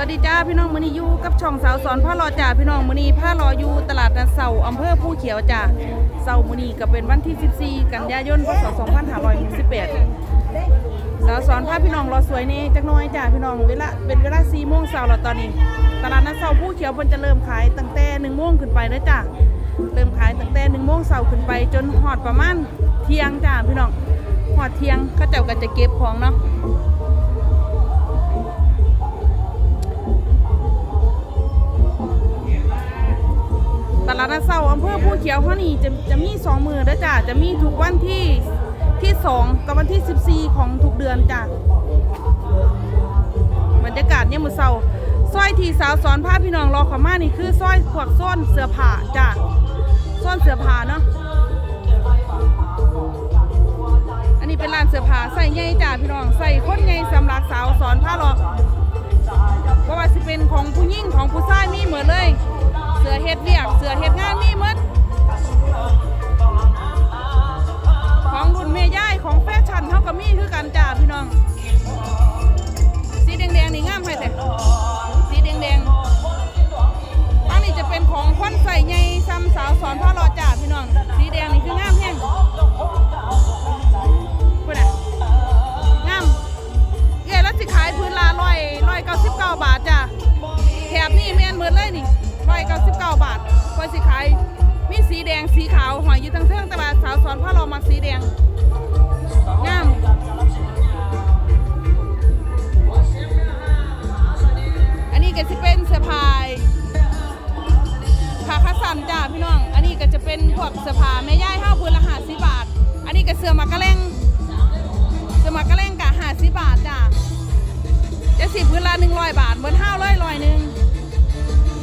วัสดีจ้าพี่น้องมือนี้อยู่กับช่องสาวสอนผ้ารอจ่าพี่น้องมือนี้ผ้ารออยู่ตลาดนัดเสาอำเภอผู้เขียวจ้าเสามือนี้ก็เป็นวันที่ 14 กันยายนพศ2568สาวสอนผ้าพี่น้องรอสวยนี่จักน้อยจ้าพี่น้องเวลาเป็นเวลา4โมงเช้าแล้วตอนนี้ ตลาดนัดเสาผู้เขียวเพิ่นจะเริ่มขายตั้งแต่1โมงขึ้นไปแล้วจ้าเริ่มขายตั้งแต่1โมงเช้าขึ้นไป จนฮอดประมาณเที่ยงจ้าพี่น้องฮอดเที่ยงเขาเจ้าก็จะเก็บของเนาะ ตลาดนัดเสาอำเภอผู้เขียวเขานี่จะจะมีสองมือด้จ้ะจะมีทุกวันที่ที่สองกับวันที่สิบสี่ของทุกเดือนจ้ะบรรยากาศเนี่ยมือเสาสร้อยที่สาวสอนผ้าพี่น้องรอขามานี่คือสร้อยขวกซ่อนเสื้อผ้าจ้ะซ่อนเสื้อผ้าเนาะอันนี้เป็นร้านเสื้อผ้าใส่ใหญ่จ้ะพี่น้องใส่คนใหญ่สำหรับสาวสอนผ้าหรอเพราะว่าสิเป็นของผู้หญิงของผู้ชายมีเหมือนเลย เสือเฮ็ดเวียก เสือเฮ็ดงานมีหมดของรุ่นเมย่ายของแฟชั่นเท่ากับมีคือกันจ้าพี่น้อง สีแดงๆนี่งามให้แต่สีแดงๆอันนี้จะเป็นของคนใส่ใหญ่ซ้ำสาวสอนพ่อรอจ้า เสื้อมากระเลงเสมัครกระเล่งกะหาสิบาทจ้ะจะสิบพื้นละหนึ่งร้อยบาทเหมือนห้าร้อยร้อยหนึ่ง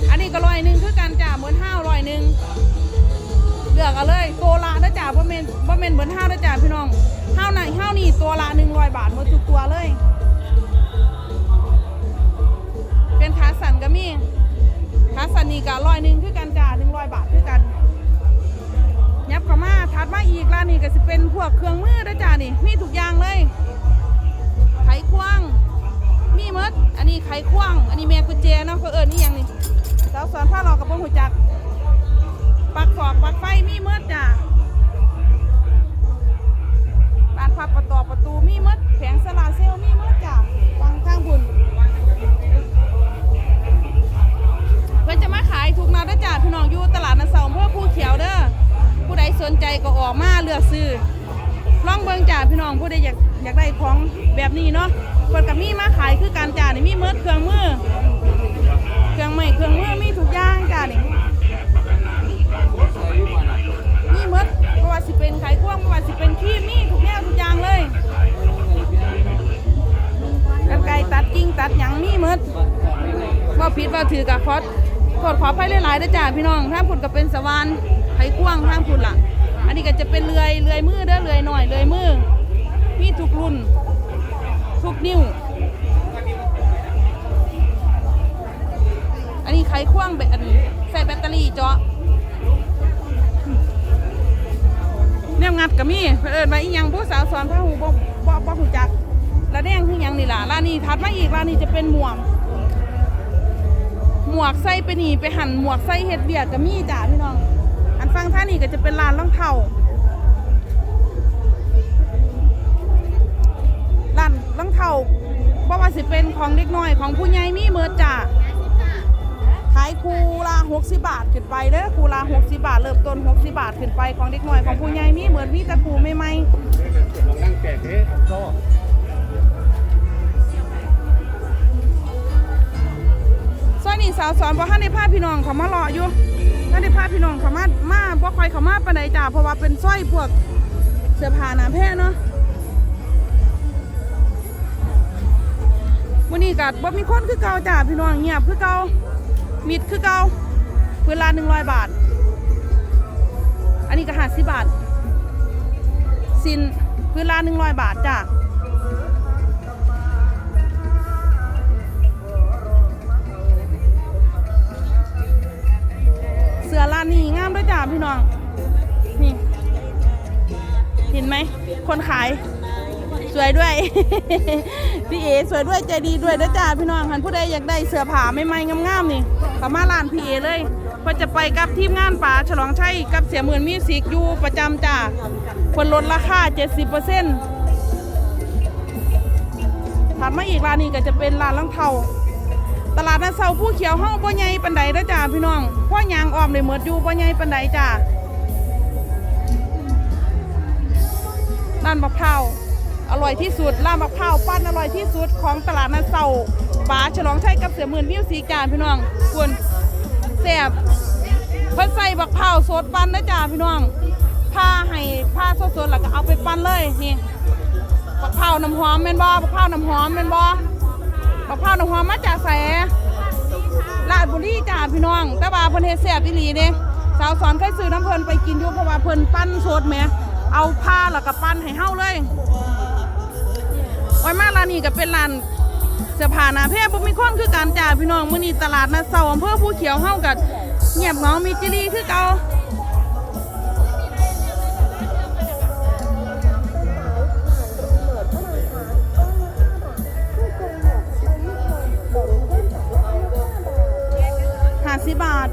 อันนี้ก็ร้อยหนึ่งคือกันจ้ะเหมือนห้าร้อยหนึ่งเลือกเอาเลยตัวละนะจ้ะบ่เมนบ่เมนเหมือนห้านะจ้ะพี่น้องห้าไหนห้านี่ตัวละหนึ่งร้อยบาทหมดทุกตัวเลย เป็นขาสั่นก็มีขาสั่นนี่กะร้อยหนึ่งคือกันจ้ะหนึ่งร้อยบาทคือกัน ยับเข้ามาถัดมาอีกร้านนี้ก็จะเป็นพวกเครื่องมือนะจ้านี่ มีทุกอย่างเลย ไขควง มีมดอันนี้ไขควง อันนี้แม่กุญแจเนาะเขาเอิญนี่ยังนี่สาวสอนผ้าหลอกกับพวกหูจัก ปักฟอกปักไฟ มีมดจ้าบานพับประตูประตูมีมดแผงสลาเซลมีมดจ้าฟังข้างบุญ ออกมาเลือกซื้อลองเบิ่งจ้าพี่น้องผู้ใดอยากอยากได้ของแบบนี้เนาะเพิ่นกับมีมาขายคือการจ้านี่มีเมิดเครื่องมือ เครื่องไม้เครื่องมือมีทุกอย่างจ้านี่มีเมิดเพราะว่าสิเป็นไขควงเพราะว่าสิเป็นขี้มีทุกแนวทุกอย่างเลยกันไก่ตัดกิ่งตัดหยังมีเมิดว่าผิดว่าถือกับคอสขอขอไฟหลายๆเด้อจ้าพี่น้องทางพุ่นก็เป็นสวานไข่ควงทางพุ่นล่ะ นนี้ก็จะเป็นเลื่อยเลื่อยมือเด้อเลื่อยหน่อยเลื่อยมือ มีทุกรุ่น ทุกนิ้ว อันนี้ไขควงแบบอันใส่แบตเตอรี่เจาะแนวงัดก็มีเพิ่เอิญมาอีหยังผู้สาวสอนพระหูบ่บ่บ่หูจักล้วแดงคือหยังนี่ล่ะร้านนี้ถัดมาอีกร้านนี้จะเป็นหมวกหมวกใส่ไปนี่ไปหั่นหมวกใส่เฮ็ดเบียกก็มีจ้าพี่น้อง ฟังท่านี่ก็จะเป็นร้านรองเท้าร้านรองเท้าบ่ว่าสิเป็นของเด็กน้อยของผู้ใหญ่มีเมิดจ้าขายคูละ60บาทขึ้นไปเด้อคูละ60บาท เริ่มต้น60บาทขึ้นไปของเด็กน้อยของผู้ใหญ่มีเหมือนมีต่คูใหม่ๆลองนั่งแกะเอ๊ะก็ซอยนี่สาวสอนบ่ทันได้าพี่น้องเขามารออยู่ ท่นได้พาพี่น้องเขามามาบ่ค่อยเขามาปานใดจ้าเพราะว่าเป็นสร้อยพวกเสื้อผ้าหนาแพร่เนาะวันนี้ก็บ่มีคนคือเก่าจ้าพี่น้องเงียบคือเก่ามิดคือเก่าพื้นละ100บาท อันนี้ก็50บาทสินเพื้นละ100บาทจ้า สือร้านนี้งามด้วยจ้าพี่น้อง นี่ เห็นไหม คนขาย สวยด้วย พี่เอสวยด้วยใจดีด้วยนะจ้าพี่น้องคันผู้ใดอยากได้เสื้อผ้าใหม่ๆงามๆนี่เข้ามาร้านพี่เอเลยพอจะไปกับทีมงานป๋าฉลองชัยกับเสียหมื่นมิวสิกอยู่ประจำจ้าคนลดราคา 70%ถัดมาอีกร้านนี้ก็จะเป็นร้านรองเทา ตลาดนัดเซาผู้เขียวห้องบ่ใหญ่ปันใดเด้อจ้าพี่น้องพ่อยางออมเลยหมดอยู่บ่ใหญ่ปันใดจ้าร้านมะพร้าวอร่อยที่สุดร้านมะพร้าวปั้นอร่อยที่สุดของตลาดนัดเซาป๋าฉลองชัยกับเสียหมื่นมิวสิกจ้าพี่น้องคุณแซ่บเพิ่นใส่บักพร้าสดปั้นนะจ้าพี่น้องผ้าให้ผ้าสดๆแล้วก็เอาไปปั้นเลยนี่บักเผาน้ำหอมแม่นบ่บักเผาน้ำหอมแม่นบ่ บักเผาวน้ำหอมมาจากไสลาดบุรีจ้าพี่น้อง แต่ว่าเพิ่นเฮ็ดแซ่บอีหลีเด้สาวสอนเคยซื้อน้ำเพิ่นไปกินอยู่เพราะว่าเพิ่นปั้นสดแหมเอาผ้าแล้วก็ปั้นให้เฮาเลยไว้มาร้านนี้ก็เป็นร้านเสื้อผ้าหนาแพร่บ่มีคนคือกันจ้าพี่น้องมื้อนี้ตลาดนัดเซาอำเภอภูเขียวเฮาก็เงียบเหงามีจิรีคือเก่า สิบบาท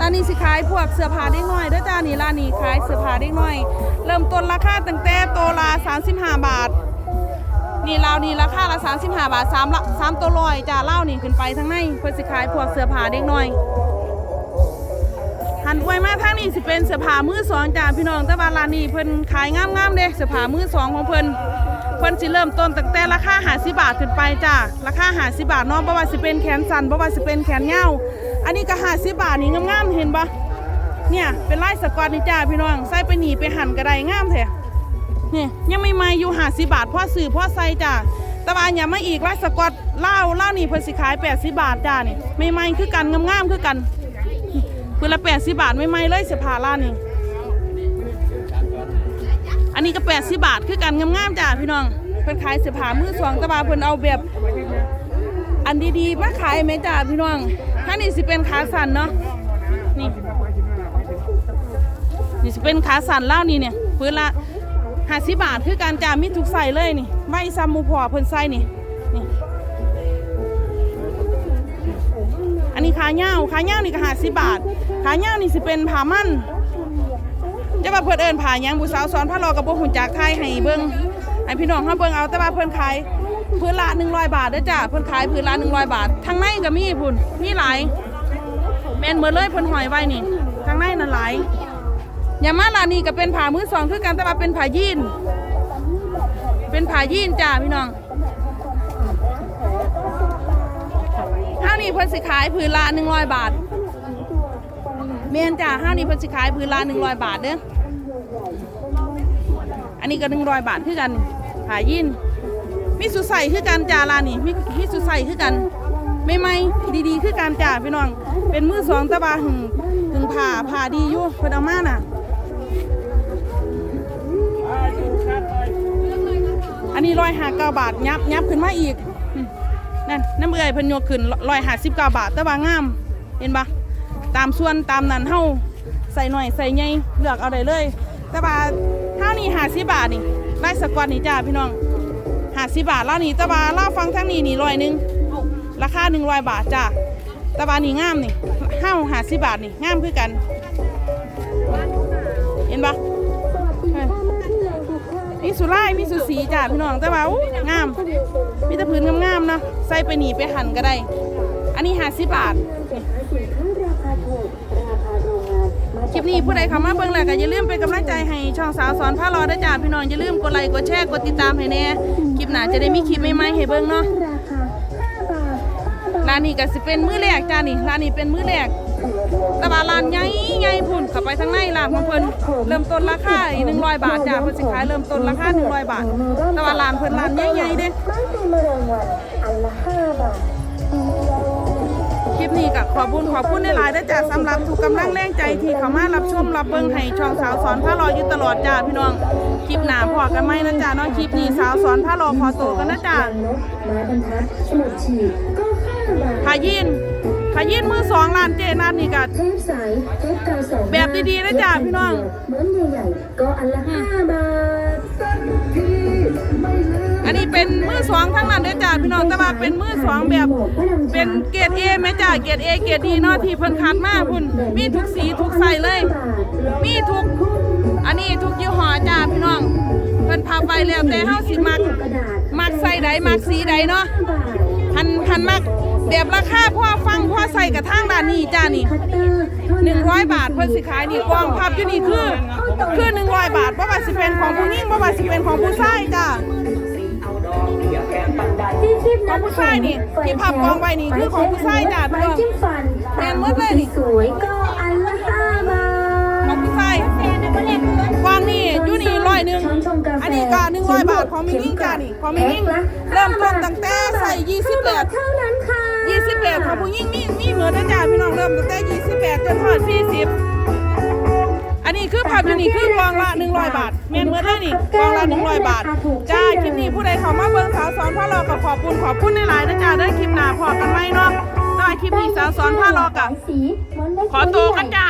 ร้านนี้สิขายพวกเสื้อผ้าเด็กน้อยเด้อจ้านี่ร้านนี้ขายเสื้อผ้าเด็กน้อย เริ่มต้นราคาตั้งแต่ตัวละ35บาท นี่ลาวนี่ราคาละ35บาท3ละ3ตัวลอยจ้าเล่านี่ขึ้นไปทั้งในเพื่อสิขายพวกเสื้อผ้าเด็กน้อยหันอวยมาทางนี้สิเป็นเสื้อผ้ามือสองจ้าพี่น้องแต่ว่าร้านนี้เพิ่นขายงามๆเด้เสื้อผ้ามือสองของเพิ่น พิ่นสิเริ่มต้นตั้งแต่ราคา50บาทขึ้นไปจ้าราคา50บาทเนาะบ่ว่าสิเป็นแขนสั้นบ่ว่าสิเป็นแขนยาวอันนี้ก็50บาทนี่งามๆเห็นบ่เนี่ยเป็นลายสกอตนี่จ้าพี่น้องใส่ไปหนีไปหั่นก็ได้งามแท้นี่ยังไม่มาอยู่50บาทพ่อซื้อพ่อใส่จ้าแต่ว่าอย่ามาอีกลายสกอตเล่าวล่านี่เพิ่นสิขาย80บาทจ้านี่ใหม่ๆคือกันงามๆคือกันคือละแปดสิบาทไม่ไม่เลยเสื้อผ้าร้านนี้ อันนี้ก็แปดสิบาทคือกันงามๆจ้าพี่น้องเพิ่นขายเสื้อผ้ามือสองตะบาเพิ่นเอาแบบ อันดีๆมาขายไหมจ้าพี่น้องถ้านี่สิเป็นขาสั้นเนาะนี่นี่สิเป็นขาสั้นเล่านี่เนี่ยพื้นละห้าสิบาทคือการจ้ามีทุกใส่เลยนี่ไม่ซ้ำมูพอเพิ่นใส่นี่นี่อันนี้ขาเง่าขาเง่านี่ก็ห้าสิบาทขาเง่านี่สิเป็นผ้ามั่น จะว่าเพิ่นเอิ้นผ้าหยังบุสาวสอนผ้ารอกับบ่หุ่นจากไทยให้เบิ่งให้พี่น้องเฮาเบิ่งเอาแต่ว่าเพิ่นขายพื้นละ100 บาทเด้อจ้าเพิ่นขายพื้นละ100 บาททางในก็มีพุ่นมีหลายแม่นหมดเลยเพิ่นหอยไว้นี่ทางในนั่นหลายย่ามาร้านนี้ก็เป็นผ้ามือสองคือกันแต่ว่าเป็นผ้ายีนเป็นผ้ายีนจ้าพี่น้องห้างนี้เพิ่นสิขายผืนละ100 บาทเมนจ้าห้างนี้เพิ่นสิขายผืนละ100 บาทเด้อ อันนี้ก็100บาทคือกันผายินมีสุใส่คือกันจ้าร้านนี้มีมีสุใส่คือกันไม่ไม่ดีๆ คือกันจ้าพี่น้อง เป็นมือสองตะบาหึงถึงผ่าผ่าดีอยู่เพิ่นเอามาน่ะ อันนี้ร้อยห้าเก้าบาทยับยับขึ้นมาอีก นั่นน้ำเอื่อยเพิ่นยกขึ้นร้อยห้าสิบเก้าบาทต่ว่างาม เห็นปะตามส่วนตามนั้นเฮาใส่หน่อยใส่ใหญ่เลือกเอาได้เลยต่ว่าเท่านี้ห้า สิบบาทนี่ได้สกอตนี่จ้าพี่น้องห้าสิบบาทแล้วนี่ต่ว่าเล่าฟังทั้งนี้นี่ร้อยหนึ่งราคาหนึ่งร้อยบาทจ้าต่ว่านี่งามนี่ห้าห้าสิบบาทนี่งามคือกัน เห็นปะมีสุร่ายมีสุสีจ้าพี่น้องแต่ว่าอู้งาม มีต่พื้นงามๆเนาะใส่ไปหนีไปหั่นก็ได้ อันนี้ห้าสิบบาท คลิปนี้ผู้ใดเข้ามาเบิ่งแล้วก็อย่าลืมเป็นกำลังใจให้ช่องสาวสอนผ้ารอด้วยจ้าพี่น้องอย่าลืมกดไลค์กดแชร์กดติดตามให้แน่คลิปหน้าจะได้มีคลิปใหม่ๆให้เบิ่งเนาะราคา5บาท5บาทร้านนี้ก็สิเป็นมื้อแรกจ้านี่ร้านนี้เป็นมื้อแรกต่ว่าร้านใหญ่ใหญ่พุ่นเข้าไปทางในร้านของเพิ่นเริ่มต้นราคา100 บาทจ้าเพิ่นสิขายเริ่มต้นราคา100 บาทต่ว่าร้านเพิ่นร้านใหญ่ๆเด้ คลิปนี้ก็ขอบคุณขอบคุณในหลายๆด้วยจ้าสำหรับทุกกำลังแรงใจที่เขามารับชมรับเบิ่งให้ช่องสาวสอนพระรออยู่ตลอดจ้าพี่น้องคลิปหนาพอกันไหมนะจ้าเนาะคลิปนี้สาวสอนพระรอพอโตกันนะจ้าพายินขยินมือสองล้านเจนัดนี่ก็เทปใสเทปกาวสองแบบดีๆนะจ๊ะพี่น้องม้วนใหญ่ๆก็อันละห้าบาท นี้เป็นมือสองทั้งนั้นเด้อจ้าพี่น้องแต่ว่าเป็นมือสองแบบ เป็นเกรดเอไหมจ้าเกรดเอเกรดดีเนาะที่เพิ่นคัดมาพุ่นมีทุกสีทุกไซส์เลย มีทุก อันนี้ทุกยี่ห้อจ้าพี่น้องเพิ่นพับไว้แล้วแต่เฮาสิมักมักใส่ใดมักสีใดเนาะพันพันมักแบบราคาพ่อฟังพ่อใส่กับทางด้านนี้จ้านี่หนึ่งร้อยบาทเพิ่นสิขายนี่กองพับอยู่นี่คือ คือหนึ่งร้อยบาทบ่ว่าสิเป็นของผู้หญิงบ่ว่าสิเป็นของผู้ชายจ้า ของผู้ชายนี่ที่พับกองไว้นี่คือของผู้ชายจ้ะไม้จิ้มฟันแม่นหมดเลยนี่สวยๆก็อันละห้าบาทของผู้ชายกองนี่อยู่นี่ร้อยหนึ่งช้อนชงกาแฟอันนี้ก็หนึ่งร้อยบาทของมินิ่งจ้านี่ของมินิ่งเริ่มต้นตั้งแต่ใส่ยี่สิบแปดเท่านั้นค่ะยี่สิบแปดของผู้หญิงมีมีเหมือนนะจ้าพี่น้องเริ่มตั้งแต่ยี่สิบแปดจนทอดสี่สิบ อันนี้คือภาพอยู่นี่คือกองละหนึ่งร้อยบาทแม่นเมือได้นี่กองละหนึ่งร้อยบาท จ้าคลิปนี้ผู้ใดเข้ามาเบิ่งสาวสอนพ่อรอกับขอบคุณขอบคุณในหลายๆนะจ้าได้คลิปหน้าพอกันไหมเนาะได้คลิปนี้สาวสอนพ่อรอกับขอตัวกันจ้า